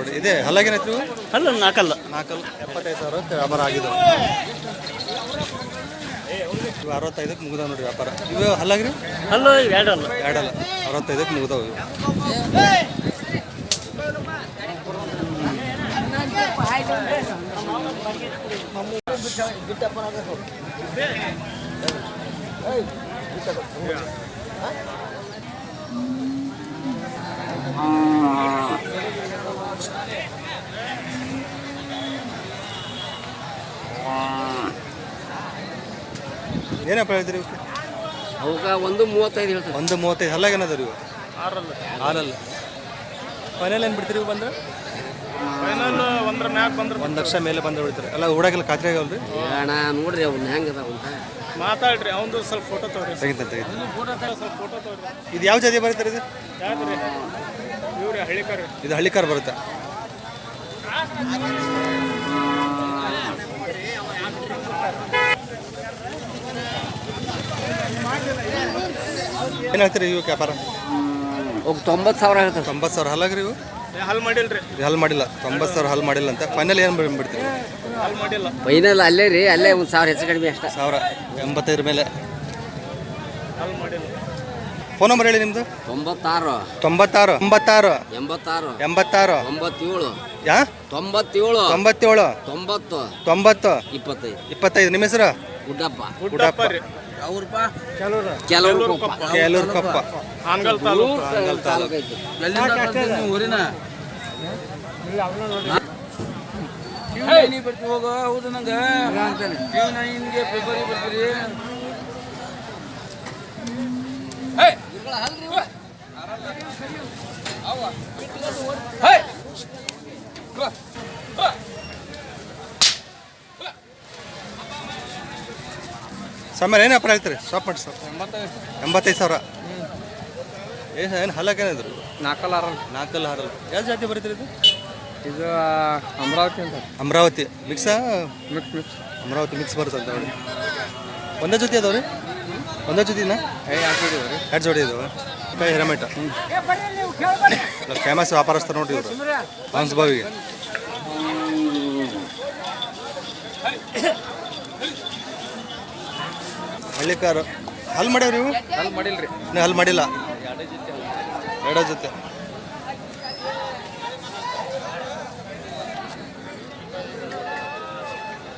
ನೋಡಿ. ಇದೆ ಹಲ್ಲಾಗೇನಾಯ್ತು ಅಲ್ಲ ನಾಲ್ಕಲ್ಲ ನಾಲ್ಕಲ್ಲ ಎಪ್ಪತ್ತೈದು ಸಾವಿರ ವ್ಯಾಪಾರ ಆಗಿದೆ ಇವು ಅರವತ್ತೈದಕ್ಕೆ ಮುಗಿದಾವ ನೋಡಿ ವ್ಯಾಪಾರ. ಇವು ಹಲ್ಲಾಗ್ರಿ? ಅಲ್ಲ ಎರಡಲ್ಲ. ಎರಡಲ್ಲ. ಅರವತ್ತೈದಕ್ಕೆ ಮುಗಿದಾವ ಇವು. ಏನಪ್ಪ ಹೇಳ್ತೀರಿ ಇವಕ್ಕೆ ಅವಕ್ಕ ಒಂದು ಮೂವತ್ತೈದು ಹೇಳ್ತಾರೆ. ಒಂದು ಮೂವತ್ತೈದು ಹಲ್ಲಾಗೇನದ ಇವು ಆರಲ್ಲ. ಫೈನಲ್ ಏನು ಬಿಡ್ತೀರಿ ಇವು ಬಂದ್ರೆ? ಫೈನಲ್ ಒಂದ್ರ ಮ್ಯಾಕ್ ಬಂದ್ರೆ ಒಂದು ಲಕ್ಷ ಮೇಲೆ ಬಂದ್ರೆ ಬಿಡ್ತಾರೆ. ಅಲ್ಲ ಹುಡಾಗೆಲ್ಲ ಖಾತ್ರಿ ಆಗಲ್ರಿ? ಅಣ್ಣ ನೋಡ್ರಿ ಅವ್ನ ಹೆಂಗ್ ಅದಾವ ಅಂತ. ಮಾತಾಡ್ರಿ ಅವಂದು ಸ್ವಲ್ಪ ಫೋಟೋ ತಗೋರಿ ತೆಗಿತ ತೆಗಿತ ಸ್ವಲ್ಪ ಫೋಟೋ ತಗೋರಿ ಇದು ಯಾವ ಜಾತಿ ಬರೀತಾರೆ ಇದು? ಯಾವ್ದ್ರಿ? ಇವ್ರಿ ಹಳ್ಳಿಕರ್. ಇದು ಹಳ್ಳಿಕಾರ ಬರುತ್ತೆ. ಏನು ಹೇಳ್ತೀರಿ ಇವು ವ್ಯಾಪಾರ? ತೊಂಬತ್ತು ಸಾವಿರ ಹೇಳ್ತಾರೆ. ತೊಂಬತ್ತು ಸಾವಿರ ಹಲ್ಲಾಗ್ರಿ ಇವು? ಹಲ್ ಮಾಡಿಲ್ರಿ. ಹಲ್ ಮಾಡಿಲ್ಲ. ತೊಂಬತ್ತು ಸಾವಿರ ಹಲ್ ಮಾಡಿಲ್ಲ ಅಂತ. ಫೈನಲ್ ಏನು ಬಿಡ್ತೀರಿ? ಹಲ್ ಮಾಡಿಲ್ಲ. ಫೈನಲ್ ಅಲ್ಲೇ ರೀ ಅಲ್ಲೇ ಒಂದು ಸಾವಿರ ಹೆಚ್ಚು ಕಡಿಮೆ ಅಷ್ಟೇ. ಸಾವಿರ ಎಂಬತ್ತೈದರ ಮೇಲೆ. ಫೋನ್ ನಂಬರ್ ಹೇಳಿ ನಿಮ್ಮದು ತೊಂಬತ್ತಾರು. ತೊಂಬತ್ತಾರು. ತೊಂಬತ್ತಾರು ಎಂಬತ್ತಾರು. ಎಂಬತ್ತಾರು. ಒಂಬತ್ತೇಳು. ಯಾ? ತೊಂಬತ್ತೇಳು. ತೊಂಬತ್ತೇಳು. ತೊಂಬತ್ತು. ತೊಂಬತ್ತು. ಇಪ್ಪತ್ತೈದು. ಇಪ್ಪತ್ತೈದು. ನಿಮ್ಮ ಹೆಸರು? ಗುಡ್ಡಪ್ಪ ಗುಡ್ಡಪ್ಪ ಕೇಲೂರು ಕೊಪ್ಪ. ಹಾನಗಲ್ ತಾಲೂಕು. ತಾಲೂಕು. ಐತಿ. ಹೋಗ ಹೌದು ನಂಗೆ. ನಿನ್ಗೆ ಫೆಬ್ರವರಿ ಬರ್ತೀರಿ? ಸಮಯ ಏನು ವ್ಯಾಪಾರ ಹೇಳ್ತೀರಿ? ಸ್ಟಾಪ್ ಮಾಡಿ ಸರ್ ಎಂಬತ್ತೈದು ಸಾವಿರ. ಏನು ಏನು ಹಲ್ಲಕ್ಕೇನಿದ್ರು ನಾಲ್ಕಲ್ಲ ಆರಲ್ಲ ನಾಲ್ಕಲ್ಲ ಆರಲ್ಲ ಯಾವ ಜಾತಿ ಬರೀತೀರಿ ಇದು? ಇದು ಅಮರಾವತಿ ಅಂತ. ಅಮರಾವತಿ. ಮಿಕ್ಸಾ ಮಿಕ್ಸ್ ಮಿಕ್ಸ್ ಅಮರಾವತಿ ಮಿಕ್ಸ್ ಬರುತ್ತೆ ಅಂತ ನೋಡಿ ಒಂದೇ ಜೊತೆ ಅದಾವ ರೀ? ಒಂದೇ ಜೊತೆನಾ? ಏ ಹಾಕಿದೀವಿ ರೀ? ಎರಡು ಜೋಡಿ ಇದಾವೆ. ಕೈ ಹಿರಮೇಟ ಫೇಮಸ್ ವ್ಯಾಪಾರಸ್ಥ ನೋಡ್ರಿ ಇವರು. ಹಂಸ ಹಳ್ಳಿಕಾರು ಹಲ್ ಮಾಡ್ಯಾವ ನೀವು? ಅಲ್ಲಿ ಮಾಡಿಲ್ರಿ. ಇನ್ನೂ ಹಲ್ ಮಾಡಿಲ್ಲ? ಎರಡೋ ಜೊತೆ.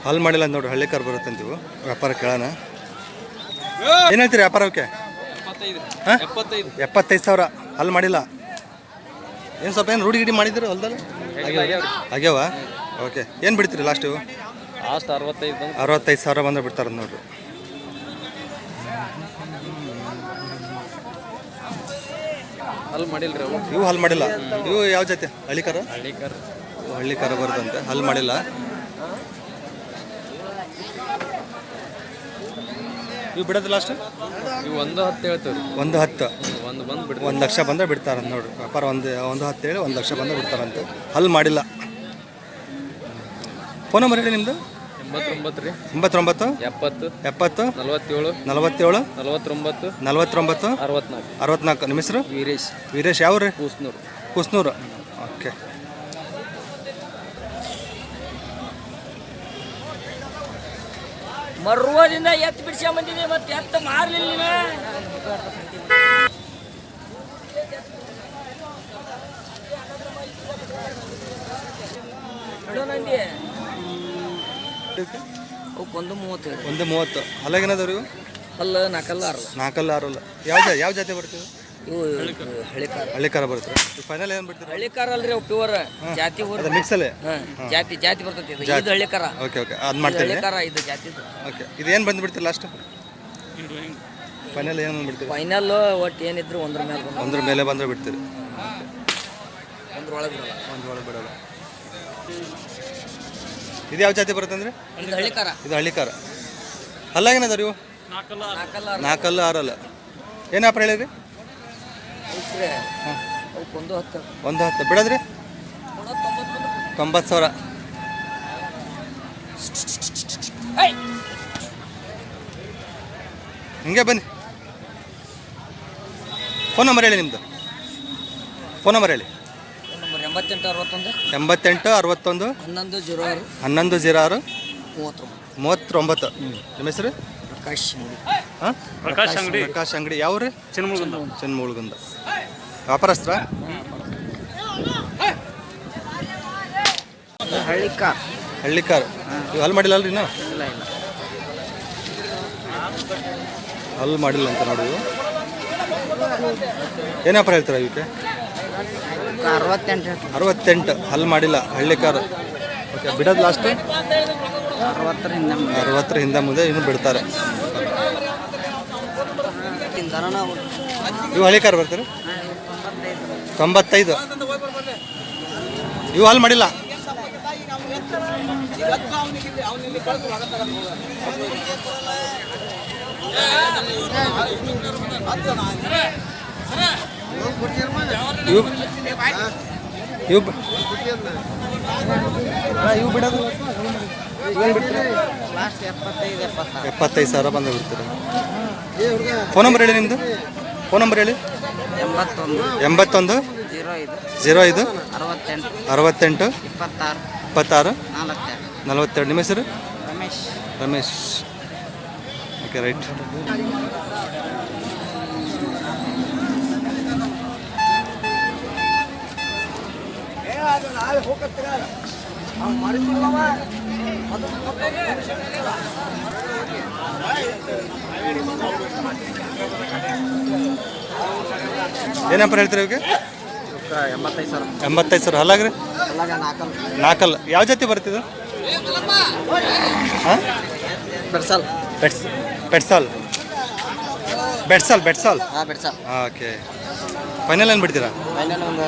ಹಲ್ ಮಾಡಿಲ್ಲ ನೋಡಿ ನೋಡ್ರಿ ಹಳ್ಳಿಕಾರ್ ಬರುತ್ತೆ ನೀವು ವ್ಯಾಪಾರ ಕೇಳೋಣ. ಏನು ಹೇಳ್ತೀರಿ ವ್ಯಾಪಾರಕ್ಕೆ ಎಪ್ಪತ್ತೈದು ಹಾಂ? ಎಪ್ಪತ್ತೈದು ಸಾವಿರ. ಹಲ್ ಮಾಡಿಲ್ಲ. ಏನು ಸ್ವಲ್ಪ ಏನು ರೂಢಿ ಗಿಡಿ ಮಾಡಿದ್ರು ಹೊಲದಲ್ಲಿ? ಆಗ್ಯಾವ ಓಕೆ. ಏನು ಬಿಡ್ತೀರಿ ಲಾಸ್ಟು? ಲಾಸ್ಟ್ ಅರವತ್ತೈದು ಅರವತ್ತೈದು ಸಾವಿರ ಬಂದ್ರೆ ಬಿಡ್ತಾರೆ ನೋಡ್ರಿ. ಅಲ್ಲಿ ಮಾಡಿಲ್ರಿ ಅವು ಇವು ಹಲ್ ಮಾಡಿಲ್ಲ. ಇವು ಯಾವ ಜಾತಿ? ಹಳ್ಳಿಕಾರ? ಹಳ್ಳಿಕರ. ಹಳ್ಳಿಕಾರ ಬರುತ್ತಂತೆ. ಹಲ್ ಮಾಡಿಲ್ಲ. ಇವು ಬಿಡೋದು ಲಾಸ್ಟ್ ಇವು ಒಂದು ಹತ್ತು ಹೇಳ್ತೇವೆ ಒಂದು ಹತ್ತು. ಒಂದು ಬಂದು ಬಿಡ್ತೀವಿ. ಒಂದು ಲಕ್ಷ ಬಂದರೆ ಬಿಡ್ತಾರಂತ ನೋಡ್ರಿ. ವ್ಯಾಪಾರ ಒಂದು ಒಂದು ಹತ್ತು ಹೇಳಿ ಒಂದು ಲಕ್ಷ ಬಂದರೆ ಬಿಡ್ತಾರಂತೆ. ಹಲ್ ಮಾಡಿಲ್ಲ. ಫೋನ್ ನಂಬರ್ ಹೇಳಿ ನಿಮ್ಮದು ಎಂಬತ್ತೊಂಬತ್ತು ಎಪ್ಪತ್ತು ಎಪ್ಪತ್ತು ನಲವತ್ತೇಳು ನಲವತ್ತೇಳು ನಲವತ್ತೊಂಬತ್ತು ನಲವತ್ತೊಂಬತ್ತು ಅರವತ್ನಾಲ್ಕು. ಅರವತ್ನಾಲ್ಕು. ನಿಮ್ಮ ಹೆಸರು? ವೀರೇಶ್. ವೀರೇಶ್ ಯಾವ ರೀ? ಕುಸ್ನೂರು. ಕುಸ್ನೂರು. ಓಕೆ. ಮರ್ವದಿಂದ ಎತ್ತು ಬಿಡ್ಸ್ಕೊಂಡ್ ಬಂದಿದೆ ಮತ್ತೆ ಎತ್ತ ಮಾರ್ಲಿಲ್ಲ ಅವಕ್ಕೊಂದು ಅವಕ್ಕೆ ಒಂದು ಮೂವತ್ತು ಅಲ್ಲಾಗೇನದವ್ರು ಇವು ಅಲ್ಲ ನಾಲ್ಕಲ್ಲ ಆರಲ್ಲ ನಾಲ್ಕಲ್ಲ ಆರಲ್ಲ ಯಾವ ಜಾ ಯಾವ ಜಾತಿ ಬರ್ತೀವಿ? ಇವು ಹಳ್ಳಿಕಾರ. ಹಳ್ಳಿಕಾರ ಬರ್ತಾರೆ ಫೈನಲ್ ಏನು ಬಿಡ್ತೀರಿ? ಹಳ್ಳಿಕಾರ ಅಲ್ರಿ ಅವು ಪ್ಯೂರ್ ಜಾತಿ ಊರು. ಅದು ಮಿಕ್ಸಲ್ಲೇ ಹಾಂ ಜಾತಿ ಜಾತಿ ಬರ್ತೈತಿ ಇದು. ಇದು ಹಳ್ಳಿಕಾರ. ಓಕೆ ಓಕೆ ಅದು ಮಾಡ್ತೀವಿ ಹಳ್ಳಿಕಾರ ಇದು ಜಾತಿ ಓಕೆ ಇದು ಏನು ಬಂದುಬಿಡ್ತೀರಿ ಲಾಸ್ಟ್ ಫೈನಲ್ ಏನು ಬಂದುಬಿಡ್ತೀರಿ? ಫೈನಲ್ ಒಟ್ಟು ಏನಿದ್ರು ಒಂದ್ರ ಮೇಲೆ ಬಂದು ಒಂದ್ರ ಮೇಲೆ ಬಂದ್ರೆ ಬಿಡ್ತೀರಿ. ಒಂದ್ರ ಒಳಗೆ ಬರಲ್ಲ ಒಂದು ಒಳಗೆ ಬಿಡೋಲ್ಲ. ಇದು ಯಾವ ಜಾತಿ ಬರುತ್ತೆ ಅಂದ್ರೆ? ಇದು ಹಳ್ಳಿಕಾರ. ಇದು ಹಳ್ಳಿಕಾರ. ಅಲ್ಲಾಗೇನದ ಇವು? ನಾಲ್ಕಲ್ಲ ಆರಲ್ಲ ಏನು ವ್ಯಾಪಾರ ಹೇಳಿದ್ರಿ? ಹಾಂ. ಒಂದು ಹತ್ತು. ಒಂದು ಹತ್ತು. ಬಿಡದ್ರಿ? ತೊಂಬತ್ತು ಸಾವಿರ. ಹಿಂಗೆ ಬನ್ನಿ. ಫೋನ್ ನಂಬರ್ ಹೇಳಿ ನಿಮ್ಮದು ಫೋನ್ ನಂಬರ್ ಹೇಳಿ. ಎಂಬತ್ತೆಂಟು ಅರವತ್ತೊಂದು? ಎಂಬತ್ತೆಂಟು ಅರವತ್ತೊಂದು? ಹನ್ನೊಂದು ಜೀರೋ ಆರು? ಹನ್ನೊಂದು ಜೀರೋ ಆರು? ಮೂವತ್ತೊಂಬತ್ತು. ಮೂವತ್ತೊಂಬತ್ತು. ನಿಮ್ಮ ಹೆಸರು? ಪ್ರಕಾಶ್ ಹಾಂ? ಪ್ರಕಾಶ್ ಅಂಗಡಿ. ಪ್ರಕಾಶ್ ಅಂಗಡಿ. ಯಾವ ರೀ ಚಿನ್ಮುಳ್ಗುಂದ. ಚೆನ್ಮೂಳ್ಗುಂದ. ವ್ಯಾಪಾರಸ್ತ್ರ ಹಳ್ಳಿ ಕಾರ್ ಹಳ್ಳಿ ಕಾರ್ ಇವು ಹಲ್ ಮಾಡಿಲ್ಲ ಅಲ್ರಿ ಇನ್ನು? ಇಲ್ಲ ಇಲ್ಲ. ಹಲ್ ಮಾಡಿಲ್ಲ ಅಂತ ನೋಡಿ ಇವು ಏನು ವ್ಯಾಪಾರ ಹೇಳ್ತೀರಾ ಇವಕ್ಕೆ ಅರವತ್ತೆಂಟು ಅರವತ್ತೆಂಟು. ಹಲ್ ಮಾಡಿಲ್ಲ. ಹಳ್ಳಿ ಕಾರ್. ಓಕೆ ಬಿಡೋದು ಲಾಸ್ಟ್ ಅರವತ್ತರಿಂದ ಅರವತ್ತರ ಹಿಂದೆ ಮುಂದೆ ಇನ್ನು ಬಿಡ್ತಾರೆ. ನಾವು ಇವು ಹಳ್ಳಿ ಕಾರ್ ಬರ್ತೀರಿ? ತೊಂಬತ್ತೈದು. ಇವು ಹಲ್ ಮಾಡಿಲ್ಲ. ಇವು ಬಿಡೋದು ಎಪ್ಪತ್ತೈದು ಸಾವಿರ ಬಂದು ಬಿಡ್ತೀರಿ ಫೋನ್ ನಂಬರ್ ಹೇಳಿ ನಿಮ್ಮದು ಫೋನ್ ನಂಬರ್ ಹೇಳಿ. ಎಂಬತ್ತೊಂದು ಎಂಬತ್ತೊಂದು? ಜೀರೋ ಐದು ಅರವತ್ತೆಂಟು ಇಪ್ಪತ್ತಾರು ನಲವತ್ತೆರಡು. ನಿಮ್ಮ ಹೆಸರು? ರಮೇಶ್. ರಮೇಶ್. ಓಕೆ ರೈಟ್ ಏನಪ್ಪ ಹೇಳ್ತೀರಿ ಇವಕ್ಕೆ ಎಂಬತ್ತೈದು ಸಾವಿರ. ಎಂಬತ್ತೈದು ಸಾವಿರ ಹಲ್ಲಾಗ್ರಿ? ನಾಲ್ಕಲ್ಲ ಯಾವ ಜೊತೆ ಬರ್ತಿದ್ದು ಹಾಂ? ಬೆಡ್ಸಾಲ್. ಬೆಟ್ಸ್ ಬೆಟ್ಸಾಲ್ ಬೆಟ್ಸಾಲ್ ಬೆಟ್ಸಾಲ್ ಹಾಂ ಬೆಡ್ಸಲ್. ಓಕೆ. ಫೈನಲ್ ಏನು ಬಿಡ್ತೀರಾ? ಫೈನಲ್ ಒಂದು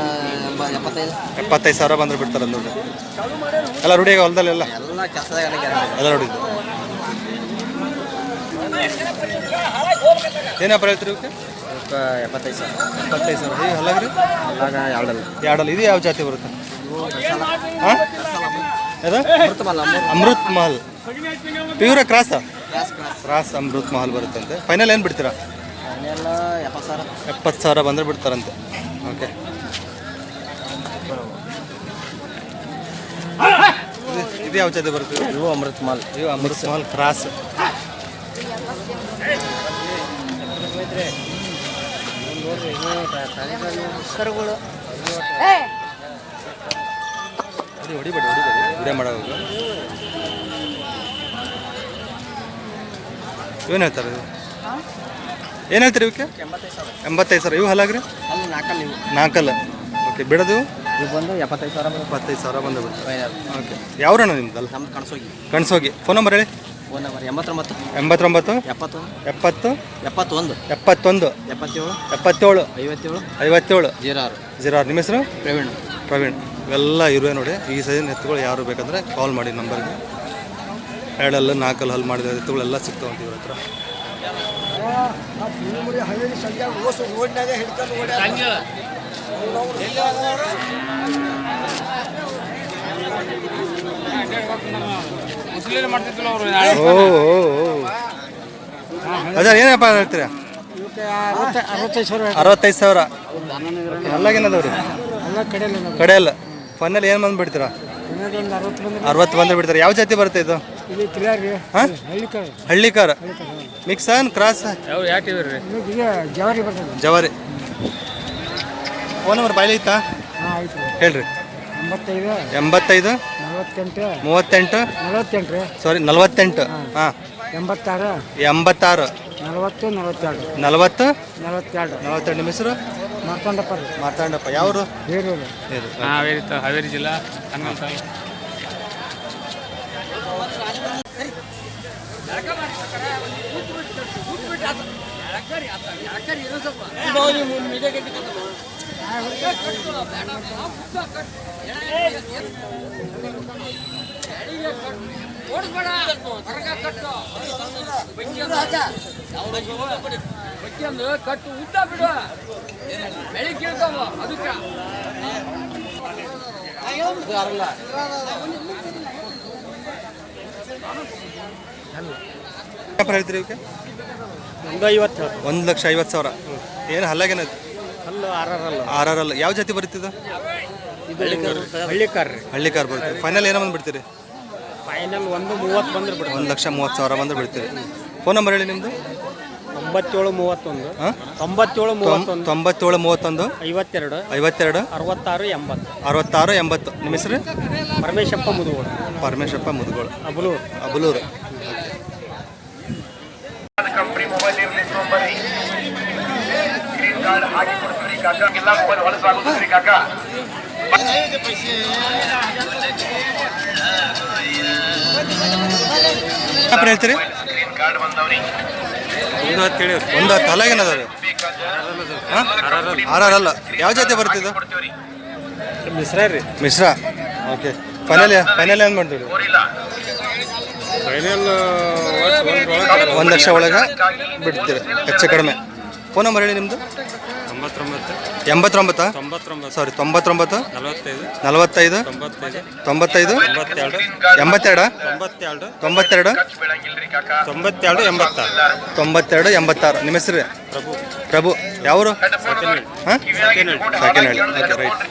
ಎಂಬ ಎಪ್ಪತ್ತೈದು. ಎಪ್ಪತ್ತೈದು ಸಾವಿರ ಬಂದ್ರೆ ಬಿಡ್ತಾರೆ ನೋಡಿ ಎಲ್ಲ ರೂಢಿಯಾಗ ಹೊಲದಲ್ಲೆಲ್ಲ ಎಲ್ಲ? ಕೆಲಸದಾಗ ಎಲ್ಲ ರೂಢಿ ಏನಪ್ಪ ಹೇಳ್ತೀರಿ ಇವಕ್ಕೆ? ಎಪ್ಪತ್ತೈದು ಸಾವಿರ. ಎಪ್ಪತ್ತೈದು ಸಾವಿರ. ಈ ಹಲ್ಲಾಗ್ರಿ ಅಲ್ಲಾಗ ಎರಡಲ್ಲ. ಎರಡಲ್ಲ. ಇದು ಯಾವ ಜಾತಿ ಬರುತ್ತೆ? ಹಾಂ ಅದು ಅಮೃತಮಲ್ಲ Amrit Mahal pure cross? Class cross Amrit Mahal ಬರುತ್ತಂತೆ final ಏನು ಬಿಡ್ತೀರಾ? ಎಪ್ಪತ್ತು ಸಾವಿರ. ಎಪ್ಪತ್ತು ಸಾವಿರ ಬಂದರೆ ಬಿಡ್ತಾರಂತೆ. ಓಕೆ. ಇದು- ಯಾವ ಜಾತಿ ಬರುತ್ತೆ? ಇವು ಅಮೃತ್ ಮಾಲ್. ಇವು ಅಮೃತ್ ಮಾಲ್ ಕ್ರಾಸ್. ಹೊಡಿಬೇಡಿ ಹೊಡಿಬೇಡಿ. ವಿಡಿಯೋ ಮಾಡೋ ಏನು ಹೇಳ್ತಾರೆ ಇದು. ಏನು ಹೇಳ್ತೀರಿ ಇವಕ್ಕೆ? ಎಂಬತ್ತೈದು ಸಾವಿರ. ಇವು ಹಲಾಗ್ರಿ? ನಾಲ್ಕಲ್ಲಿ ಓಕೆ ಬಿಡೋದು? ಇವು ಬಂದು ಎಪ್ಪತ್ತೈದು ಸಾವಿರ ಎಪ್ಪತ್ತೈದು ಸಾವಿರ ಬಂದು ಓಕೆ. ಯಾವ್ರಣ್ಣ ನಿಮ್ದಲ್ಲ ನಮ್ದು ಕಣಸೋಗಿ. ಕಣ್ಸೋಗಿ. ಫೋನ್ ನಂಬರ್ ಹೇಳಿ. ಫೋನ್ ನಂಬರ್ ಎಂಬತ್ತೊಂಬತ್ತು. ಎಂಬತ್ತೊಂಬತ್ತು? ಎಪ್ಪತ್ತೊಂದು ಎಪ್ಪತ್ತು? ಎಪ್ಪತ್ತೊಂದು. ಎಪ್ಪತ್ತೊಂದು. ಎಪ್ಪತ್ತೇಳು. ಎಪ್ಪತ್ತೇಳು. ಐವತ್ತೇಳು. ಐವತ್ತೇಳು. ಜೀರೋ ಆರು ಜೀರೋ ಆರು ನಿಮ್ಮ ಹೆಸರು? ಪ್ರವೀಣ್. ಪ್ರವೀಣ್. ಇವೆಲ್ಲ ಇರುವೆ ನೋಡಿ. ಈ ಸೈಜಿನ ಎತ್ತುಗಳು ಯಾರು ಬೇಕಂದ್ರೆ ಕಾಲ್ ಮಾಡಿ ನಂಬರ್ಗೆ. ಎರಡಲ್ಲ ನಾಲ್ಕಲ್ಲಿ ಹಲ್ ಮಾಡಿದ ಎತ್ತುಗಳೆಲ್ಲ ಸಿಗ್ತಾವಂತ ಇವ್ರ ಹತ್ರ. ಓ ಓ, ಅವರು ಅದ ಏನಪ್ಪ ಹೇಳ್ತೀರಾ? ಅರವತ್ತೈದು ಸಾವಿರ. ಅರವತ್ತೈದು ಕಡೆಯಲ್ಲ. ಫೈನಲ್ ಏನು ಬಂದು ಬಿಡ್ತೀರಾ ಅರವತ್ತು ಬಿಡ್ತಾರೆ ಯಾವ ಜಾತಿ ಬರುತ್ತೆ ಇದು? ಇಲ್ಲಿ ಕ್ಲಿಯರ್ ರೀ. ಹಾಂ? ಹಳ್ಳಿ ಕಡೆ ಮಿಕ್ಸ್ ಆನ್ ಕ್ರಾಸ್ ಯಾವ ಯಾಕೆ ವಿ ಇದು ಜವಾರಿ ಬರ್ತದೆ. ಜವಾರಿ. ಫೋನ್ ನಂಬರ್ ಬಾಯ್ಲಿ ಐತಾ? ಹಾಂ ಆಯ್ತು ಹೇಳ್ರಿ. ಎಂಬತ್ತೈದು ಎಂಬತ್ತೈದು ನಲವತ್ತೆಂಟು ಮೂವತ್ತೆಂಟು ನಲವತ್ತೆಂಟು ರೀ. ಸಾರಿ ನಲವತ್ತೆಂಟು. ಹಾಂ. ಎಂಬತ್ತಾರು ಎಂಬತ್ತಾರು. ನಲವತ್ತು ನಲವತ್ತೆರಡು. ನಲವತ್ತು? ನಲವತ್ತೆರಡು. ನಲವತ್ತೆರಡು ನಿಮ್ಮ ಹೆಸರು? ಮಾರ್ತಾಂಡಪ್ಪ ರೀ. ಮಾತಾಡಪ್ಪ ಯಾವರು? ಇದು ಹಾವೇರಿ ತ- ಹಾವೇರಿ ಜಿಲ್ಲಾ ಹನ್ನೊಂದು ತಾಲೂಕು ಕಟ್ಟು ಉದ್ದ ಬಿಡು ಬೆಳಿಗ್ಗೆ ಅದಕ್ಕೆ ಹೇಳ್ತೀರಿ ಇವಕ್ಕೆ ಒಂದು ಐವತ್ತು ಒಂದು ಲಕ್ಷ ಐವತ್ತು ಸಾವಿರ. ಏನು ಹಲ್ಲಾಗೇನದು ಅಲ್ಲ ಆರಲ್ಲ ಆರ್ ಆರ್ ಅಲ್ಲ ಯಾವ ಜಾತಿ ಬರುತ್ತಿದ್ದು ಹಳ್ಳಿ ಕಾರ್ ರೀ ಹಳ್ಳಿ ಕಾರ್ ಬರುತ್ತೆ ಫೈನಲ್ ಏನೋ ಬಂದು ಬಿಡ್ತೀರಿ? ಫೈನಲ್ ಒಂದು ಮೂವತ್ತು ಬಂದ್ರೆ ಬಿಡ್ರಿ ಒಂದು ಲಕ್ಷ ಮೂವತ್ತು ಸಾವಿರ ಬಂದ್ರೆ ಬಿಡ್ತೀರಿ. ಫೋನ್ ನಂಬರ್ ಹೇಳಿ ನಿಮ್ಮದು ತೊಂಬತ್ತೇಳು ಮೂವತ್ತೊಂದು. ತೊಂಬತ್ತೇಳು ಮೂವತ್ತೊಂದು. ತೊಂಬತ್ತೇಳು ಮೂವತ್ತೊಂದು. ಐವತ್ತೆರಡು. ಐವತ್ತೆರಡು. ಅರವತ್ತಾರು ಎಂಬತ್ತು. ಅರವತ್ತಾರು ಎಂಬತ್ತು. ನಿಮ್ಮ ಹೆಸರು? ಪರಮೇಶಪ್ಪ ಮುದುಗೋಳ್. ಪರಮೇಶಪ್ಪ ಮುದುಗೋಳು. ಅಬಲೂರು. ಅಬಲೂರು. ಕಾರ್ಡ್ ಹಾಕಿ ಕೊಡ್ತೀವಿ ಕಾಕ? ಎಲ್ಲ ಹೊಲಸಾಗುತ್ತೀರಿ ಕಾಕ? ಹೇಳ್ತೀರಿ? ಗ್ರೀನ್ ಕಾರ್ಡ್ ಬಂದವ್ರಿ. ಒಂದು ಹತ್ತು ಹೇಳಿ ಒಂದು ಹತ್ತು ಹಲಾಗೇನದ ರೀ ಹಾಂ? ಆರ್ ಆರ್ ಅಲ್ಲ ಯಾವ ಜಾತಿ ಬರ್ತಿದ್ದು ಮಿಶ್ರಾ ಮಿಸ್ರ ರೀ. ಮಿಶ್ರಾ? ಓಕೆ. ಫೈನಲ್ ಫೈನಲ್ ಏನು ಮಾಡ್ತೀವಿ ಫೈನಲ್ ಒಂದು ಲಕ್ಷ ಒಳಗೆ ಬಿಡ್ತೀರಿ. ಹೆಚ್ಚು ಕಡಿಮೆ. ಫೋನ್ ನಂಬರ್ ಹೇಳಿ ನಿಮ್ಮದು ತೊಂಬತ್ತೊಂಬತ್ತು. ಎಂಬತ್ತೊಂಬತ್ತಾ? ತೊಂಬತ್ತೊಂಬತ್ತು. ಸಾರಿ ತೊಂಬತ್ತೊಂಬತ್ತು? ನಲವತ್ತೈದು. ನಲವತ್ತೈದು? ತೊಂಬತ್ತೈದು. ತೊಂಬತ್ತೈದು? ತೊಂಬತ್ತೆರಡು. ಎಂಬತ್ತೆರಡು? ತೊಂಬತ್ತೆರಡು. ತೊಂಬತ್ತೆರಡು? ತೊಂಬತ್ತೆರಡು ಎಂಬತ್ತಾರು. ತೊಂಬತ್ತೆರಡು ಎಂಬತ್ತಾರು. ನಿಮ್ಮ ಹೆಸರು? ಪ್ರಭು. ಪ್ರಭು. ಯಾವರು? ಸಾಕಿನಹಳ್ಳಿ. ಹಾಂ? ಸಾಕಿನಹಳ್ಳಿ. ಓಕೆ ರೈಟ್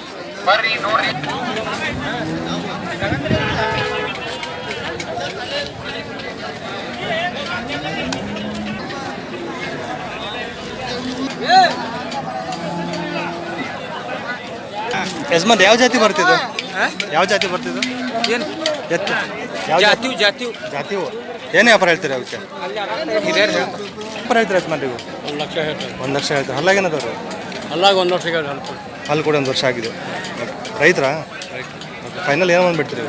ಯಜಮಾನ್ ಯಾವ ಜಾತಿ ಬರ್ತಿದ್ದು? ಯಾವ ಜಾತಿ ಬರ್ತಿದ್ದು? ಏನು? ಎತ್ತು. ಯಾವ ಜಾತಿ? ಜಾತಿವ್ ಜಾತಿವ್ ಜಾತಿವು ಏನು ವ್ಯಾಪಾರ ಹೇಳ್ತೀರಿ ಅವಕ್ಕೆ ವ್ಯಾಪಾರ ಹೇಳ್ತೀರಿ ಯಜಮಾನ್ ಒಂದು ಲಕ್ಷ ಹೇಳ್ತಾರೆ. ಒಂದು ಲಕ್ಷ ಹೇಳ್ತಾರೆ? ಹಲ್ಲಾಗೇನದವ್ರು ಹಲ್ಲಾಗ ಒಂದು ವರ್ಷ ಹಲ್ಲು ಅಲ್ಲಿ ಕೂಡ ಒಂದು ವರ್ಷ ಆಗಿದೆ. ರೈತರ? ಫೈನಲ್ ಏನೋ ಒಂದು ಬಿಡ್ತೀರಿ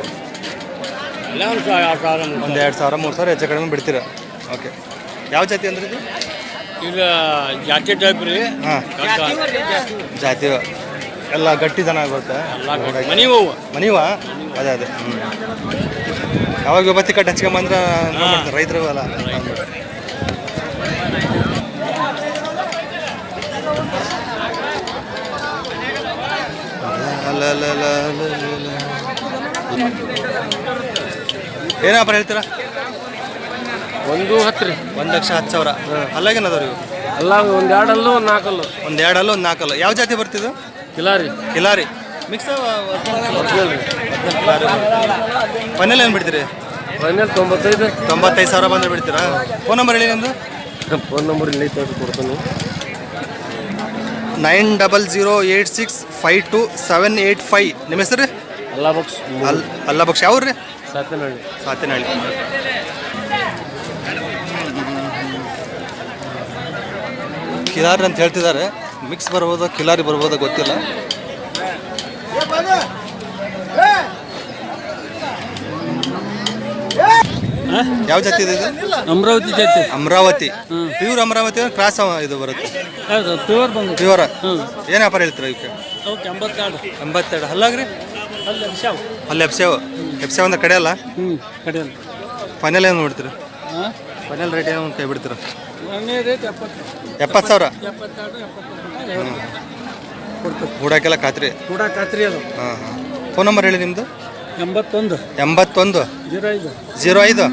ಒಂದು ಎರಡು ಸಾವಿರ ಮೂರು ಸಾವಿರ ಹೆಚ್ಚು ಕಡಿಮೆ ಬಿಡ್ತೀರ? ಓಕೆ. ಯಾವ ಜಾತಿ ಅಂದ್ರೆ ಇದು? ಈಗ ಜಾತಿ ಟೈಪ್ ರೀ ಹಾಂ. ಜಾತಿ ಎಲ್ಲ ಗಟ್ಟಿ ದನ ಬರುತ್ತೆ ಮನಿವ ಮನಿವಾ? ಅದೇ ಅದೇ. ಹ್ಞೂ ಯಾವಾಗ ಬತ್ತಿ ಕಟ್ಟು ಹಚ್ಕೊಂಬಂದ್ರೆ ರೈತರು ಅಲ್ಲ ಏನಪ್ಪ ಹೇಳ್ತೀರಾ? ಒಂದು ಹತ್ತು ರೀ. ಒಂದು ಲಕ್ಷ ಹತ್ತು ಸಾವಿರ. ಅಲ್ಲಾಗೇನದವ್ರು ಇವು? ಅಲ್ಲ ಒಂದು ಎರಡಲ್ಲು ಒಂದು ನಾಲ್ಕಲ್ಲು. ಒಂದು ಎರಡಲ್ಲ ಒಂದು ನಾಲ್ಕಲ್ಲ. ಯಾವ ಜಾತಿ ಬರ್ತಿದ್ದು ಇಲ್ಲ ರೀ. ಕಿಲಾರಿ. ಮಿಕ್ಸ್ ಫೈನಲ್ ಏನು ಬಿಡ್ತೀರಿ? ಫೈನಲ್ ತೊಂಬತ್ತೈದು ತೊಂಬತ್ತೈದು ಸಾವಿರ ಬಂದ್ರೆ ಬಿಡ್ತೀರಾ? ಫೋನ್ ನಂಬರ್ ಹೇಳಿ ನಿಮ್ಮದು ಫೋನ್ ನಂಬರ್ ಇಲ್ಲಿ ಕೊಡ್ತೀನಿ. Nine double zero eight six five two seven eight five. ನಿಮ್ಮ ಹೆಸರು ರೀ? ಬಾಕ್ಸ್. ಅಲ್ ಅಲ್ಲ ಬಕ್ಷ ಯಾವ ರೀ? ಸಾತನಹಳ್ಳಿ. ಸಾತಿನಹಳ್ಳಿ. ಕಿಲಾರಿ ಅಂತ ಹೇಳ್ತಿದ್ದಾರೆ. ಮಿಕ್ಸ್ ಬರ್ಬೋದೋ ಕಿಲಾರಿ ಬರ್ಬೋದೋ ಗೊತ್ತಿಲ್ಲ. ಯಾವ ಜಾತಿ ಇದೆ ಇದು? ಅಮರಾವತಿ ಜಾತಿ. ಅಮರಾವತಿ. ಪ್ಯೂರ್ ಅಮರಾವತಿ ಕ್ರಾಸ್ ಇದು ಬರುತ್ತೆ. ಹೌದು ಪ್ಯೂರ್ ಬಂದು. ಪ್ಯೂರ್ ಏನು ವ್ಯಾಪಾರ ಹೇಳ್ತೀರಾ ಇವಕ್ಕೆ ಓಕೆ ಎಂಬತ್ತೆರಡು. ಎಂಬತ್ತೆರಡು. ಹಲ್ಲಾಗ್ರಿ? ಅಲ್ಲಿ ಎಪ್ಸೇವ್ ಎಪ್ಸೇವ್ ಅಂದ್ರೆ ಕಡೆ ಅಲ್ಲ? ಹ್ಞೂ ಕಡೆಯಲ್ಲಿ ಫೈನಲ್ ಏನು ಮಾಡ್ತೀರಾ ಹಾಂ? ಫೈನಲ್ ರೇಟ್ ಏನು ಕೈ ಬಿಡ್ತೀರಾ? ಎಪ್ಪತ್ತು. ಸಾವಿರ? ಹೂಡಕ್ಕೆಲ್ಲ ಖಾತ್ರಿ? ಕೂಡ ಖಾತ್ರಿ ಅದು. ಹಾಂ ಹಾಂ. ಫೋನ್ ನಂಬರ್ ಹೇಳಿ ನಿಮ್ಮದು ಎಂಬತ್ತೊಂದು. ಎಂಬತ್ತೊಂದು. ಜೀರೋ ಐದು. ಜೀರೋ ಐದು?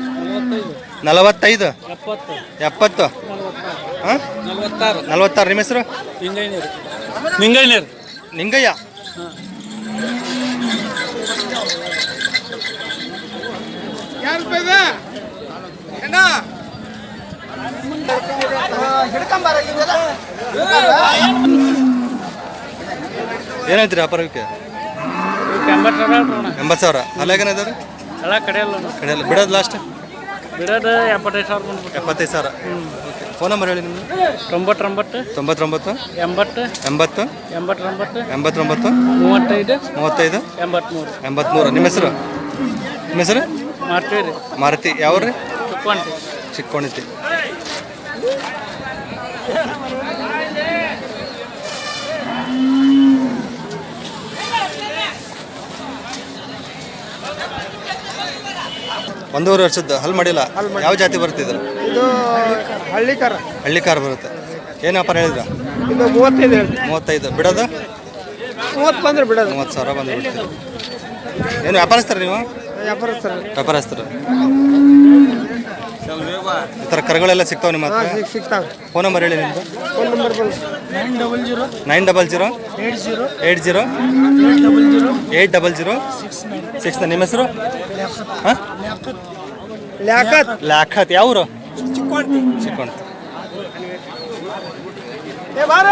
ನಲವತ್ತೈದು. ಎಪ್ಪತ್ತು. ಎಪ್ಪತ್ತು? ನಲವತ್ತಾರು. ಹಾಂ? ನಲವತ್ತಾರು. ನಲವತ್ತಾರು. ನಿಮ್ಮ ಹೆಸರು? ನಿಂಗೈನೀರು ನಿಂಗೈನೀರು ನಿಂಗಯ್ಯ. ಹಾಂ. ಏನು ರೀ ಅಪರವಿಕೆ ಎಂಬತ್ತು ಸಾವಿರ. ಅಲ್ಲಾಗೇನದ ಎಲ್ಲ ಕಡೆಯಲ್ಲ ಕಡೆಯಲ್ಲ ಬಿಡೋದು ಲಾಸ್ಟ್ ಬಿಡೋದು ಎಪ್ಪತ್ತೈದು ಸಾವಿರ ಎಪ್ಪತ್ತೈದು ಸಾವಿರ. ಫೋನ್ ನಂಬರ್ ಹೇಳಿ ನಿಮ್ಮದು ತೊಂಬತ್ತೊಂಬತ್ತು. ತೊಂಬತ್ತೊಂಬತ್ತು. ಎಂಬತ್ತು. ಎಂಬತ್ತು. ಎಂಬತ್ತೊಂಬತ್ತು. ಎಂಬತ್ತೊಂಬತ್ತು. ಮೂವತ್ತೈದು. ಮೂವತ್ತೈದು. ಎಂಬತ್ತ್ಮೂರು ಎಂಬತ್ತ್ಮೂರು ನಿಮ್ಮ ಹೆಸರು? ನಿಮ್ಮ ಹೆಸರು? ಮಾಡ್ತೀವಿ ರೀ ಮಾರುತಿ. ಯಾವ್ರಿ ಚಿಕ್ಕ ಚಿಕ್ಕೋಣಿತಿ ಒಂದೂವರೆ ವರ್ಷದ್ದು ಹಲ್ ಮಾಡಿಲ್ಲ ಯಾವ ಜಾತಿ ಬರ್ತಿದ್ರು ಇದು? ಹಳ್ಳಿ ಕಾರ ಹಳ್ಳಿ ಕಾರ್ ಬರುತ್ತೆ. ಏನು ವ್ಯಾಪಾರ ಹೇಳಿದ್ರ? ಇದು ಮೂವತ್ತೈದು ಹೇಳಿ ಮೂವತ್ತೈದು. ಬಿಡೋದು? ಮೂವತ್ತು ಬಂದ್ರೆ ಬಿಡೋದು. ಮೂವತ್ತು ಸಾವಿರ ಬಂದು ಬಿಡ್ತೀವಿ. ಏನು ವ್ಯಾಪಾರಸ್ತಾರ ನೀವು? ವ್ಯಾಪಾರಸ್ತಾರೆ ವ್ಯಾಪಾರಸ್ತಾರ ಈ ಥರ ಕರುಗಳೆಲ್ಲ ಸಿಗ್ತಾವೆ ನಿಮ್ಮ ಹತ್ರ? ಸಿಗ್ತಾವೆ. ಫೋನ್ ನಂಬರ್ ಹೇಳಿ ನಿಮ್ಮದು phone number nine double zero nine double zero eight zero eight zero eight double zero eight double zero six nine six ನಿಮ್ಮ ಹೆಸರು? ಲ್ಯಾಖತ್. ಹಾಂ? ಲ್ಯಾಕತ್ ಲ್ಯಾಕತ್ ಲಾಖತ್ ಯಾವ ಊರು ಚಿಕ್ಕೋಟಿ. ಚಿಕ್ಕೋಣ ಏ ಬಾರ!